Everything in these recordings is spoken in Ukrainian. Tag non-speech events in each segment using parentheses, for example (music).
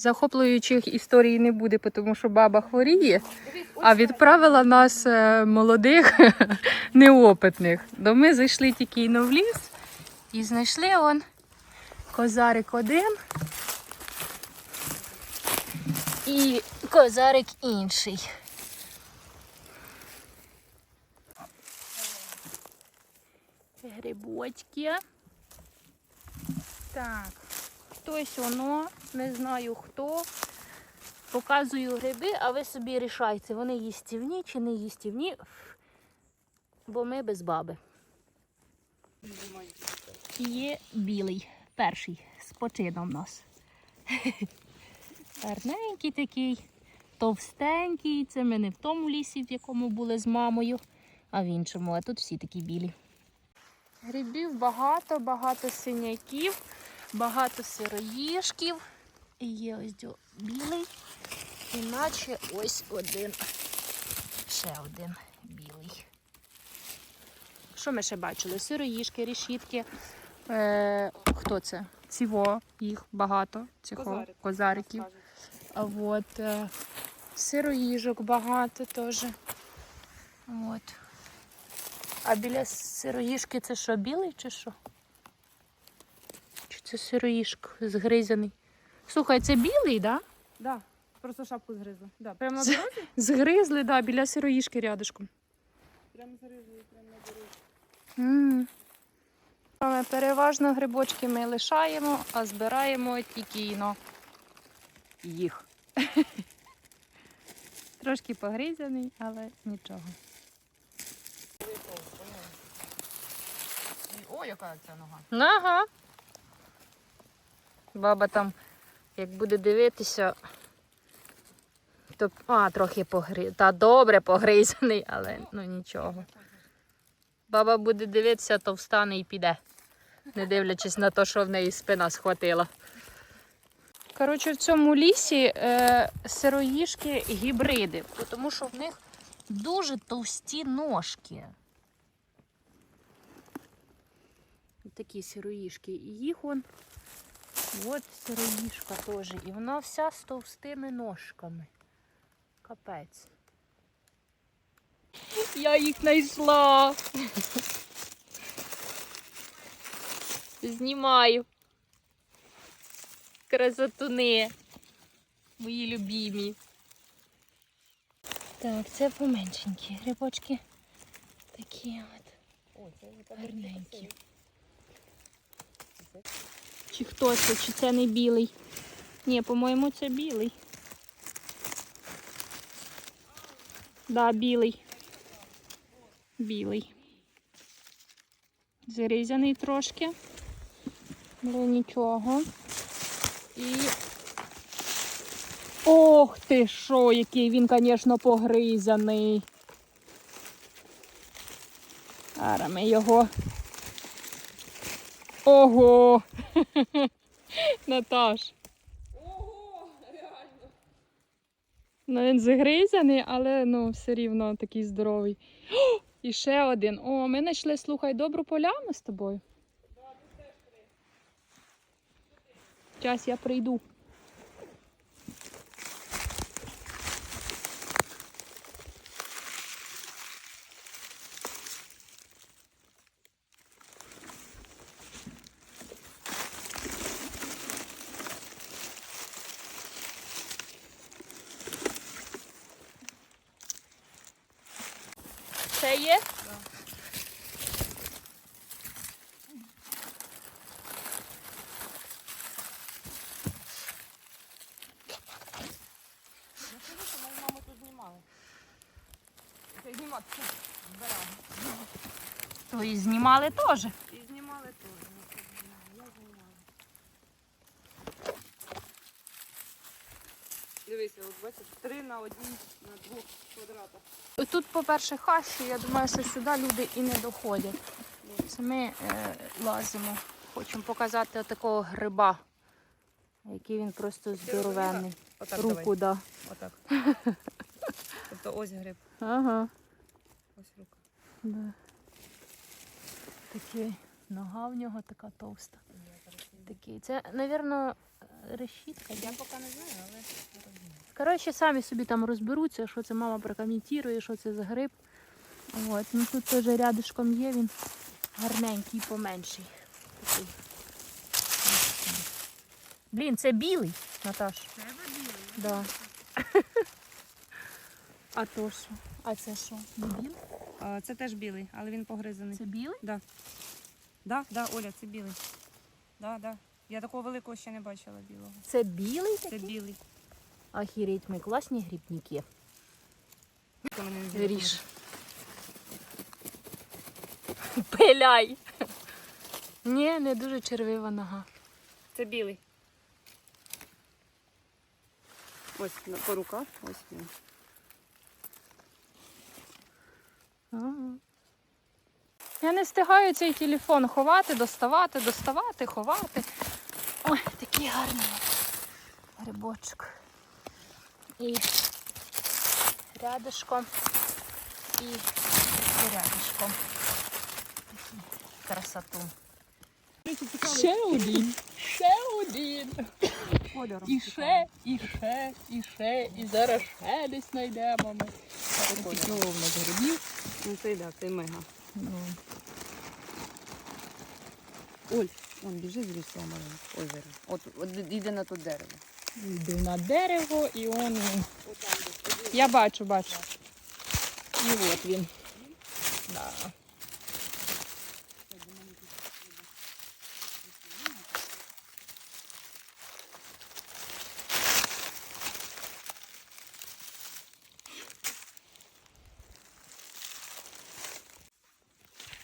Захоплюючих історій не буде, тому що баба хворіє, а відправила нас е, молодих, (laughs) неопитних. До ми зайшли тільки но в ліс і знайшли он козарик один і козарик інший. Грибочки. Так, хтось воно, не знаю хто. Показую гриби, а ви собі рішайте, вони їстівні чи не їстівні, бо ми без баби. Є білий, перший, з почином у нас. (laughs) Гарненький такий, товстенький. Це ми не в тому лісі, в якому були з мамою, а в іншому, а тут всі такі білі. Грибів багато, багато синяків, багато сироїшків. І є ось дьо білий, іначе ось один, ще один білий. Що ми ще бачили? Сироїшки, решітки. Е, хто це? Ціво, їх багато, цих Козарик, козариків. А от е, сироїжок багато теж. От. А біля сироїжки це що, білий чи що? Це сироїжк згризаний? Слухай, це білий, так? Да? Да, просто шапку згризла. Да, прямо на дорозі? Згризли, да, біля сироїжки рядышком. Прямо згризли, прямо на дорозі. М. Саме Переважно грибочки ми лишаємо, а збираємо тільки ну, їх. (laughs) Трошки погризаний, але нічого. О, яка ця нога. Ага. Баба там, як буде дивитися, то а, трохи погри... Та добре погризаний, але ну нічого. Баба буде дивитися, то встане і піде, не дивлячись на те, що в неї спина схватила. Коротше, в цьому лісі е, сироїшки гібриди, тому що в них дуже товсті ножки. Такі сироїшки. І їх он. От сироїшка теж. І вона вся з товстими ножками. Капець. Я їх знайшла. Знімаю. Красотуни. Мої любімі. Так, це поменшенькі грибочки. Такі от. Гарненькі. Чи хто це, чи це не білий? Ні, по-моєму, це білий. Да, білий. Білий. Зарізаний трошки. Але нічого. І. Ох ти що, який він, звісно, погризаний. Зараз ми його Ого! (laughs) Наташ. Ого, реально. Ну він загризаний, але ну все рівно такий здоровий. О, і ще один. О, ми знайшли, слухай, добру поляну з тобою. Час я прийду. Є? Скажи, що мою маму тут знімали. Це знімати збирали. То і знімали теж. І знімали теж. ну, це знімали, Я знімала. Дивися, от бачиш, три на одній, на двох квадратах. Тут, по-перше, хащі, я думаю, що сюди люди і не доходять. Це ми е, лазимо. Хочемо показати такого гриба, який він просто здоровенний. Отак Руку, да. Отак. (laughs) Тобто ось гриб, Ага. ось рука. Да. Такий нога в нього така товста. Такий. Це, напевно, решітка. Я поки не знаю, але Коротше, самі собі там розберуться, що це мама прокоментує, що це за гриб. От. Ну тут теж рядышком є він гарненький, поменший. Такий. Блін, це білий, Наташ. треба білий. Да. А то що? А це що? Не білий? Це теж білий, але він погризаний. Це білий? Да. Да, да, Оля, це білий. Да, да. Я такого великого ще не бачила білого. Це білий Це білий. Охереть, ми класні грибники. Ріж. (laughs) Пиляй. Ні, не дуже червива нога. Це білий. Ось по руках, ось він. Ага. Я не встигаю цей телефон ховати, доставати, доставати, ховати. Ой, такий гарний грибочок. І рядишком, і рядишком. Красоту. Ще один, ще один. І ще, і ще, і ще, і зараз ще десь знайдемо ми. В нас грибів. Ну цей, да, цей мега. Ну, Оль, он біжить з лісом озеро. От, от йде на то дерево. Йду на дерево і он він. Я бачу, бачу. І от він. Да.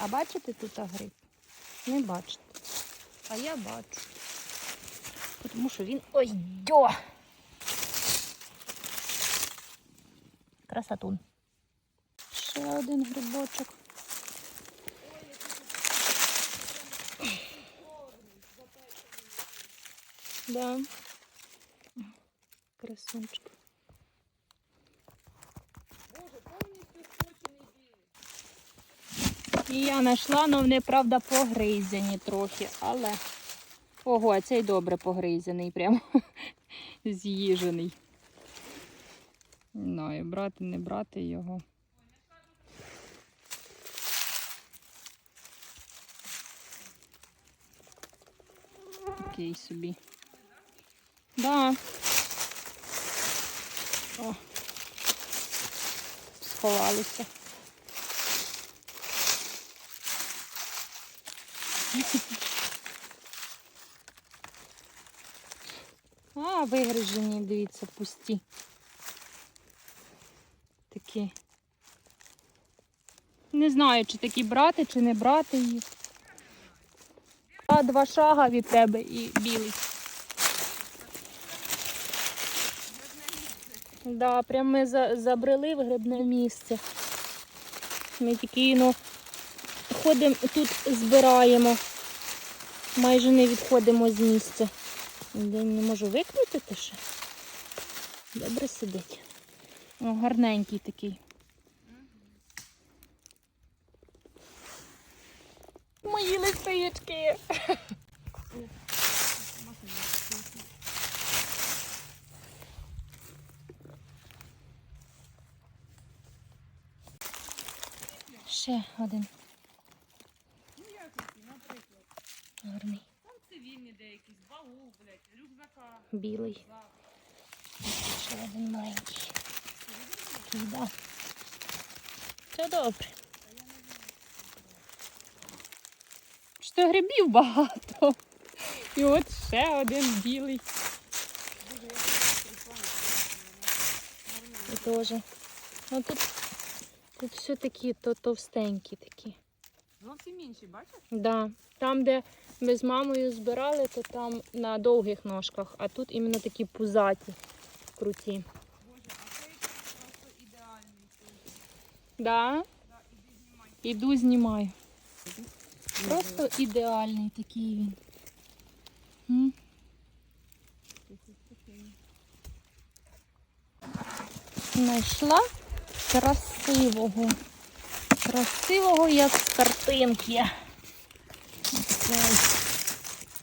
А бачите тут гриб? Не бачите. А я бачу. Тому що він. Ой, дьо! Красотун. Ще один грибочок. Да. Красунчик. І я знайшла, але вони, правда, погризані трохи, але. Ого, а цей добре погризаний, прямо (laughs) з'їжений. Не знаю, брати, не брати його. Такий собі. Да. О. Сховалися. (laughs) А, вигрижені, дивіться, пусті. Такі. Не знаю, чи такі брати, чи не брати їх. А, два шага від тебе і білий. Да, прям ми за, забрели в грибне місце. Ми тільки ну, ходимо тут збираємо. Майже не відходимо з місця. День не можу викрутити ще. Добре сидить. О, гарненький такий. Мої листочки. (laughs) Ще один. Гарний. Там деякі, блядь, рюкзака. Білий. Ще один маленький. Да. Все добре. Що грибів багато. І от ще один білий. І теж. Ну тут, тут все такі то товстенькі такі. Зовсім інші, бачиш? Да. Там, де ми з мамою збирали, то там на довгих ножках, а тут іменно такі пузаті, круті. Боже, а цей просто ідеальний. Да? Да, іди знімай. Іду знімаю. Просто ідеальний такий він. М? Знайшла красивого. Красивого, як з картинки. Оцей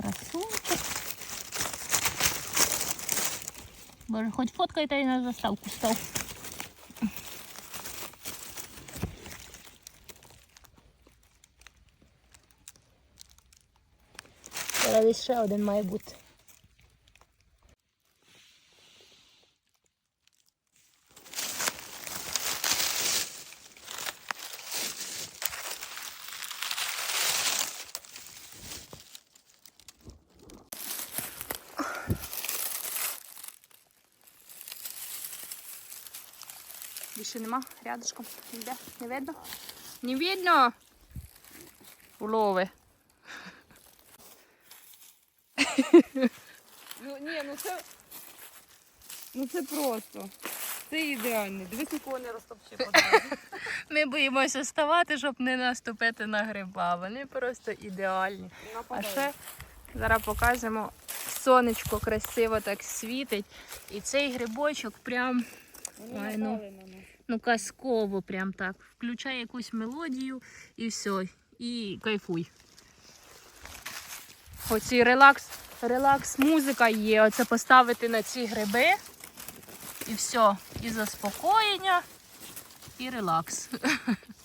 красунчик. Боже, хоч фоткайте і на заставку став. Зараз ще один має бути. Більше нема рядышком. Ніде. Не видно? Не видно. Улови. Ну ні, ну це. Ну це просто. Це ідеально. Дивись, нікого не розтопче подразу. (laughs) Ми боїмося ставати, щоб не наступити на гриба. Вони просто ідеальні. А ще зараз покажемо. Сонечко красиво так світить. І цей грибочок прям Ой, ну. Ну казково, прям так. Включай якусь мелодію і все. І кайфуй. Оці релакс, релакс музика є. Оце поставити на ці гриби. І все. І заспокоєння, і релакс. (laughs)